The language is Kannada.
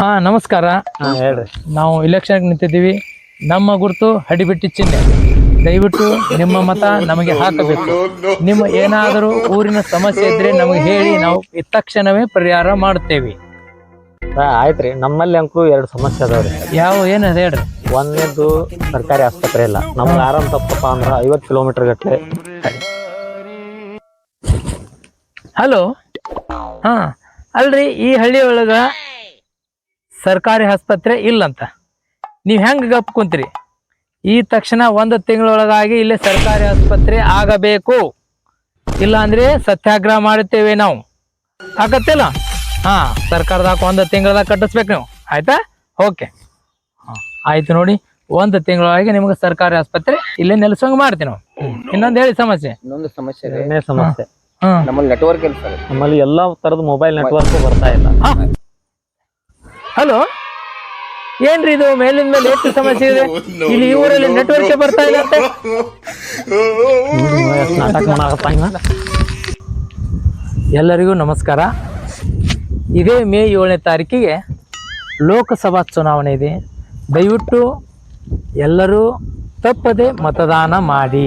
ಹಾ ನಮಸ್ಕಾರ. ಹಾ ಹೇಳ್ರಿ. ನಾವು ಇಲೆಕ್ಷನ್ ನಿಂತಿದ್ದೀವಿ. ನಮ್ಮ ಗುರುತು ಹಡಿಬಿಟ್ಟಿ ಚಿಹ್ನೆ. ದಯವಿಟ್ಟು ನಿಮ್ಮ ಮತ ನಮಗೆ ಹಾಕಬೇಕು. ನಿಮ್ಮ ಏನಾದರೂ ಊರಿನ ಸಮಸ್ಯೆ ಇದ್ರೆ ನಮಗೆ ಹೇಳಿ ನಾವು ತಕ್ಷಣವೇ ಪರಿಹಾರ ಮಾಡುತ್ತೇವೆ. ಆಯ್ತ್ರಿ. ನಮ್ಮಲ್ಲಿ ಅಂಕು ಎರಡು ಸಮಸ್ಯೆ ಅದಾವ್ರಿ. ಯಾವ ಏನದ ಹೇಳ್ರಿ? ಒಂದನೇದು ಸರ್ಕಾರಿ ಆಸ್ಪತ್ರೆ ಇಲ್ಲ. ನಮ್ಗೆ ಆರಾಮ್ ತಪ್ಪಪ್ಪ ಅಂದ್ರ ಐವತ್ತು ಕಿಲೋಮೀಟರ್ ಗಟ್ಟಲೆ ಹಲೋ ಹಾ. ಅಲ್ರಿ ಈ ಹಳ್ಳಿ ಒಳಗ ಸರ್ಕಾರಿ ಆಸ್ಪತ್ರೆ ಇಲ್ಲಂತ. ನೀವು ಹೆಂಗೆ ಗಪ್ ಕುಂತ್ರಿ? ಈ ತಕ್ಷಣ ಒಂದು ತಿಂಗಳೊಳಗಾಗಿ ಇಲ್ಲೇ ಸರ್ಕಾರಿ ಆಸ್ಪತ್ರೆ ಆಗಬೇಕು. ಇಲ್ಲಾಂದ್ರೆ ಸತ್ಯಾಗ್ರಹ ಮಾಡುತ್ತೇವೆ ನಾವು. ಆಗತ್ತಿಲ್ಲ ಹಾ ಸರ್ಕಾರದಾಗ ಒಂದು ತಿಂಗಳದಾಗ ಕಟ್ಟಿಸ್ಬೇಕು ನೀವು. ಆಯ್ತಾ? ಓಕೆ. ಆಯ್ತು ನೋಡಿ. ಒಂದು ತಿಂಗಳೊಳಗೆ ನಿಮ್ಗೆ ಸರ್ಕಾರಿ ಆಸ್ಪತ್ರೆ ಇಲ್ಲೇ ನೆಲೆಸಂಗ್ ಮಾಡ್ತೀವಿ ನಾವು. ಇನ್ನೊಂದು ಹೇಳಿ ಸಮಸ್ಯೆ. ಇನ್ನೊಂದು ಸಮಸ್ಯೆ ಸಮಸ್ಯೆ. ನಮ್ಮಲ್ಲಿ ನೆಟ್ವರ್ಕ್ ಇಲ್ಲ ಸರ್. ನಮ್ಮಲ್ಲಿ ಎಲ್ಲಾ ತರದ ಮೊಬೈಲ್ ನೆಟ್ವರ್ಕ್ ಬರ್ತಾ ಇಲ್ಲ. ಹಲೋ? ಏನ್ರಿ ಇದು ಮೇಲಿನ ಮೇಲೆ ಎಷ್ಟು ಸಮಸ್ಯೆ ಇದೆ? ಇಲ್ಲಿ ಈ ಊರಲ್ಲಿ ನೆಟ್ವರ್ಕ್ ಬರ್ತಾ ಇಲ್ಲ ಅಂತೆ? ನಾಟಕ. ಎಲ್ಲರಿಗೂ ನಮಸ್ಕಾರ. ಇದೇ ಮೇ ಏಳನೇ ತಾರೀಕಿಗೆ ಲೋಕಸಭಾ ಚುನಾವಣೆ ಇದೆ. ದಯವಿಟ್ಟು ಎಲ್ಲರೂ ತಪ್ಪದೆ ಮತದಾನ ಮಾಡಿ.